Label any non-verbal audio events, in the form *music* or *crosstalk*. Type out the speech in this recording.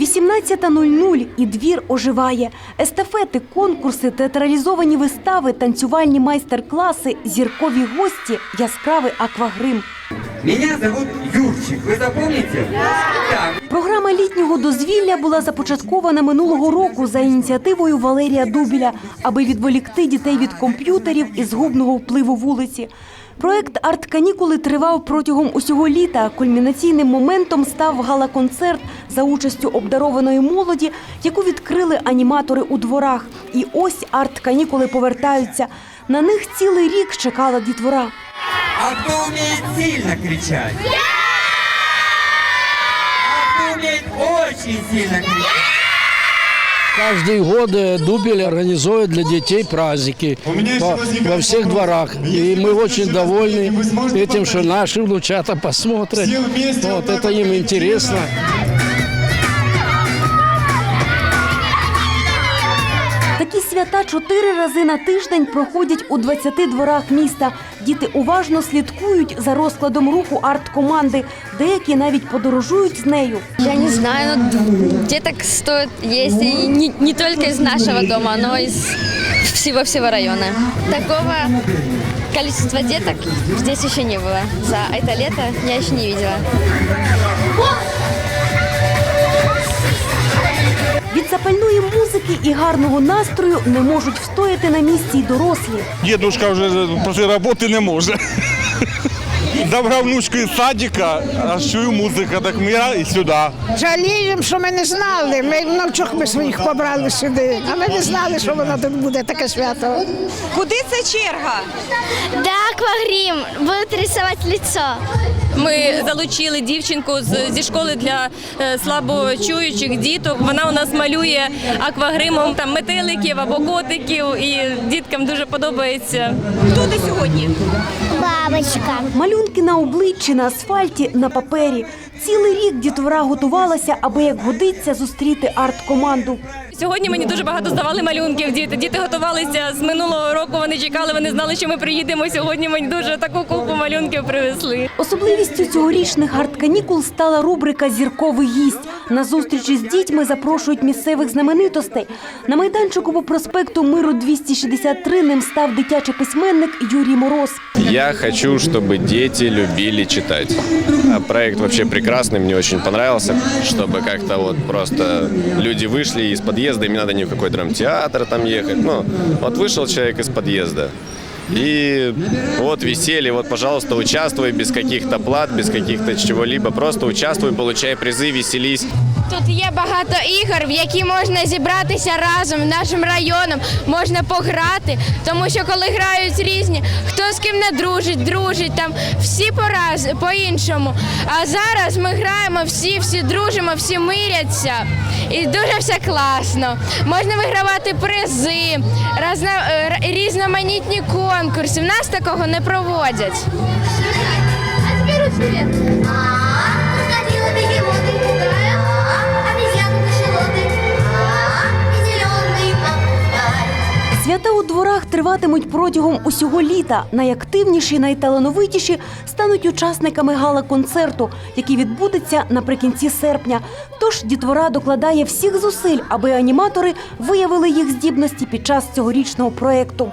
18.00 і двір оживає. Естафети, конкурси, театралізовані вистави, танцювальні майстер-класи, зіркові гості, яскравий аквагрим. Меня зовут Юрчик, вы запомните? Да. Програма літнього дозвілля була започаткована минулого року за ініціативою Валерія Дубіля, аби відволікти дітей від комп'ютерів і згубного впливу вулиці. Проект «Арт-канікули» тривав протягом усього літа. Кульмінаційним моментом став гала-концерт за участю обдарованої молоді, яку відкрили аніматори у дворах. І ось арт-канікули повертаються. На них цілий рік чекала дітвора. А кто умеет сильно кричать? А кто умеет очень сильно кричать? Каждый год э, Дубель организует для детей праздники во, во всех дворах. И мы очень довольны этим, что наши внучата посмотрят. Вот, это им интересно. Свята чотири рази на тиждень проходять у 20 дворах міста. Діти уважно слідкують за розкладом руху арт-команди. Деякі навіть подорожують з нею. Я не знаю, но деток стоит есть и не, не только из нашего дома, но из всего-всего района. Такого количества деток здесь еще не было. За это лето я еще не видела. Від запальної музики і гарного настрою не можуть встояти на місці й дорослі. Дедушка вже після роботи не може. *laughs* Забрав внучку із садика, а чую музика, так я і сюди. Жаліємо, що ми не знали. Ми внучок ми своїх побрали сюди, а ми не знали, що воно тут буде таке свято. Куди це черга? Да, аквагрим. Будут рисовать лицо. Ми залучили дівчинку з- зі школи для е, слабочуючих діток. Вона у нас малює аквагримом там метеликів або котиків, і діткам дуже подобається. Хто ти сьогодні? Бабочка. Малюнки на обличчі, на асфальті, на папері. Цілий рік дітвора готувалася, аби як годиться зустріти арт-команду. Сьогодні мені дуже багато здавали малюнків. Діти діти готувалися з минулого року. Вони чекали, вони знали, що ми приїдемо. Сьогодні мені дуже таку купу малюнків привезли. Особливістю цьогорічних арт-канікул стала рубрика Зірковий гість. На зустрічі з дітьми запрошують місцевих знаменитостей. На майданчику по проспекту Миру 263 ним став дитячий письменник Юрій Мороз. Я хочу, чтобы дети любили читать. А Проект вообще прекрасный, мне очень понравился, чтобы как-то вот просто люди вышли из подъезда, им не надо ни в какой драмтеатр там ехать. Ну, вот вышел человек из подъезда, и вот веселье, вот, пожалуйста, участвуй без каких-то плат, без каких-то чего-либо, просто участвуй, получай призы, веселись. Тут є багато ігор, в які можна зібратися разом нашим районом, можна пограти, тому що коли грають різні, хто з ким не дружить, дружить там всі пораз по-іншому. А зараз ми граємо всі, всі дружимо, всі миряться. І дуже все класно. Можна вигравати призи, разно, е, різноманітні конкурси. В нас такого не проводять. А триватимуть протягом усього літа. Найактивніші, найталановитіші стануть учасниками гала-концерту, який відбудеться наприкінці серпня. Тож дітвора докладає всіх зусиль, аби аніматори виявили їх здібності під час цьогорічного проєкту.